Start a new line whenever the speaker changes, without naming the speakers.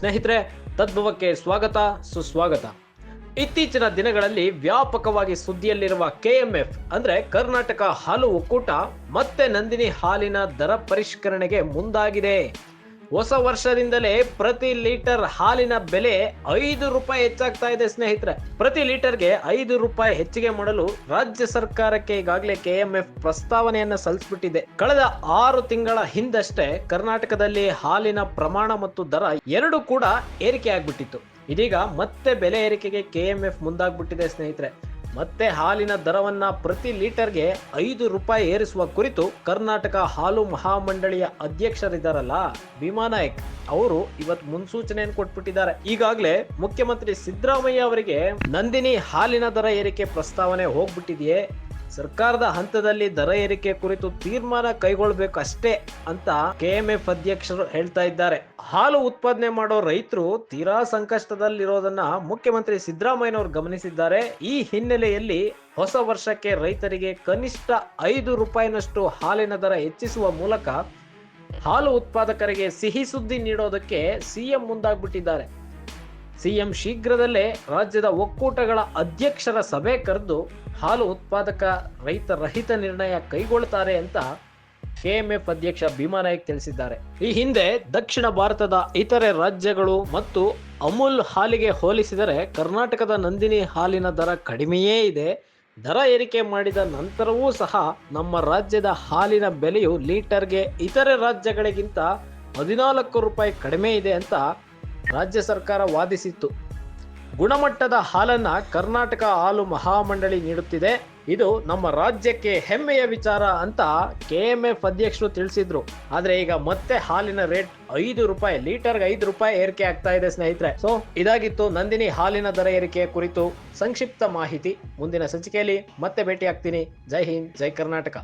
ಸ್ನೇಹಿತರೆ, ತದ್ಭವಕ್ಕೆ ಸ್ವಾಗತ, ಸುಸ್ವಾಗತ. ಇತ್ತೀಚಿನ ದಿನಗಳಲ್ಲಿ ವ್ಯಾಪಕವಾಗಿ ಸುದ್ದಿಯಲ್ಲಿರುವ ಕೆಎಂಎಫ್ ಅಂದ್ರೆ ಕರ್ನಾಟಕ ಹಾಲು ಒಕ್ಕೂಟ, ಮತ್ತೆ ನಂದಿನಿ ಹಾಲಿನ ದರ ಪರಿಷ್ಕರಣೆಗೆ ಮುಂದಾಗಿದೆ. ಹೊಸ ವರ್ಷದಿಂದಲೇ ಪ್ರತಿ ಲೀಟರ್ ಹಾಲಿನ ಬೆಲೆ ಐದು ರೂಪಾಯಿ ಹೆಚ್ಚಾಗ್ತಾ ಇದೆ ಸ್ನೇಹಿತರೆ. ಪ್ರತಿ ಲೀಟರ್ಗೆ ಐದು ರೂಪಾಯಿ ಹೆಚ್ಚಿಗೆ ಮಾಡಲು ರಾಜ್ಯ ಸರ್ಕಾರಕ್ಕೆ ಈಗಾಗಲೇ ಕೆಎಂಎಫ್ ಪ್ರಸ್ತಾವನೆಯನ್ನ ಸಲ್ಲಿಸ್ಬಿಟ್ಟಿದೆ. ಕಳೆದ ಆರು ತಿಂಗಳ ಹಿಂದಷ್ಟೇ ಕರ್ನಾಟಕದಲ್ಲಿ ಹಾಲಿನ ಪ್ರಮಾಣ ಮತ್ತು ದರ ಎರಡು ಕೂಡ ಏರಿಕೆ ಆಗ್ಬಿಟ್ಟಿತ್ತು ಇದೀಗ ಮತ್ತೆ ಬೆಲೆ ಏರಿಕೆಗೆ ಕೆಎಂಎಫ್ ಮುಂದಾಗ್ಬಿಟ್ಟಿದೆ ಸ್ನೇಹಿತರೆ. ಮತ್ತೆ ಹಾಲಿನ ದರವನ್ನ ಪ್ರತಿ ಲೀಟರ್ಗೆ ಐದು ರೂಪಾಯಿ ಏರಿಸುವ ಕುರಿತು ಕರ್ನಾಟಕ ಹಾಲು ಮಹಾಮಂಡಳಿಯ ಅಧ್ಯಕ್ಷರಿದ್ದಾರಲ್ಲ ಭೀಮಾ ನಾಯಕ್, ಅವರು ಇವತ್ತು ಮುನ್ಸೂಚನೆಯನ್ನು ಕೊಟ್ಬಿಟ್ಟಿದ್ದಾರೆ. ಈಗಾಗಲೇ ಮುಖ್ಯಮಂತ್ರಿ ಸಿದ್ದರಾಮಯ್ಯ ಅವರಿಗೆ ನಂದಿನಿ ಹಾಲಿನ ದರ ಏರಿಕೆ ಪ್ರಸ್ತಾವನೆ ಹೋಗ್ಬಿಟ್ಟಿದೆಯೇ? ಸರ್ಕಾರದ ಹಂತದಲ್ಲಿ ದರ ಏರಿಕೆ ಕುರಿತು ತೀರ್ಮಾನ ಕೈಗೊಳ್ಳಬೇಕು ಅಷ್ಟೇ ಅಂತ ಕೆಎಂಎಫ್ ಅಧ್ಯಕ್ಷರು ಹೇಳ್ತಾ ಇದ್ದಾರೆ. ಹಾಲು ಉತ್ಪಾದನೆ ಮಾಡೋ ರೈತರು ತೀರಾ ಸಂಕಷ್ಟದಲ್ಲಿರೋದನ್ನ ಮುಖ್ಯಮಂತ್ರಿ ಸಿದ್ದರಾಮಯ್ಯನವರು ಗಮನಿಸಿದ್ದಾರೆ. ಈ ಹಿನ್ನೆಲೆಯಲ್ಲಿ ಹೊಸ ವರ್ಷಕ್ಕೆ ರೈತರಿಗೆ ಕನಿಷ್ಠ ಐದು ರೂಪಾಯಿನಷ್ಟು ಹಾಲಿನ ದರ ಹೆಚ್ಚಿಸುವ ಮೂಲಕ ಹಾಲು ಉತ್ಪಾದಕರಿಗೆ ಸಿಹಿ ಸುದ್ದಿ ನೀಡೋದಕ್ಕೆ ಸಿಎಂ ಮುಂದಾಗ್ಬಿಟ್ಟಿದ್ದಾರೆ. ಸಿಎಂ ಶೀಘ್ರದಲ್ಲೇ ರಾಜ್ಯದ ಒಕ್ಕೂಟಗಳ ಅಧ್ಯಕ್ಷರ ಸಭೆ ಕರೆದು ಹಾಲು ಉತ್ಪಾದಕ ರೈತ ರಹಿತ ನಿರ್ಣಯ ಕೈಗೊಳ್ಳುತ್ತಾರೆ ಅಂತ ಕೆಎಂಎಫ್ ಅಧ್ಯಕ್ಷ ಭೀಮಾ ನಾಯಕ್ ತಿಳಿಸಿದ್ದಾರೆ. ಈ ಹಿಂದೆ ದಕ್ಷಿಣ ಭಾರತದ ಇತರೆ ರಾಜ್ಯಗಳು ಮತ್ತು ಅಮೂಲ್ ಹಾಲಿಗೆ ಹೋಲಿಸಿದರೆ ಕರ್ನಾಟಕದ ನಂದಿನಿ ಹಾಲಿನ ದರ ಕಡಿಮೆಯೇ ಇದೆ. ದರ ಏರಿಕೆ ಮಾಡಿದ ನಂತರವೂ ಸಹ ನಮ್ಮ ರಾಜ್ಯದ ಹಾಲಿನ ಬೆಲೆಯು ಲೀಟರ್ಗೆ ಇತರೆ ರಾಜ್ಯಗಳಿಗಿಂತ ಹದಿನಾಲ್ಕು ರೂಪಾಯಿ ಕಡಿಮೆ ಇದೆ ಅಂತ ರಾಜ್ಯ ಸರ್ಕಾರ ವಾದಿಸಿತ್ತು. ಗುಣಮಟ್ಟದ ಹಾಲನ್ನ ಕರ್ನಾಟಕ ಹಾಲು ಮಹಾಮಂಡಳಿ ನೀಡುತ್ತಿದೆ. ಇದು ನಮ್ಮ ರಾಜ್ಯಕ್ಕೆ ಹೆಮ್ಮೆಯ ವಿಚಾರ ಅಂತ ಕೆಎಂಎಫ್ ಅಧ್ಯಕ್ಷರು ತಿಳಿಸಿದ್ರು. ಆದ್ರೆ ಈಗ ಮತ್ತೆ ಹಾಲಿನ ರೇಟ್ ಐದು ರೂಪಾಯಿ, ಲೀಟರ್ಗೆ ಐದು ರೂಪಾಯಿ ಏರಿಕೆ ಆಗ್ತಾ ಇದೆ ಸ್ನೇಹಿತರೆ. ಸೊ ಇದಾಗಿತ್ತು ನಂದಿನಿ ಹಾಲಿನ ದರ ಏರಿಕೆ ಕುರಿತು ಸಂಕ್ಷಿಪ್ತ ಮಾಹಿತಿ. ಮುಂದಿನ ಸಂಚಿಕೆಯಲ್ಲಿ ಮತ್ತೆ ಭೇಟಿ ಆಗ್ತೀನಿ ಜೈ ಹಿಂದ್, ಜೈ ಕರ್ನಾಟಕ.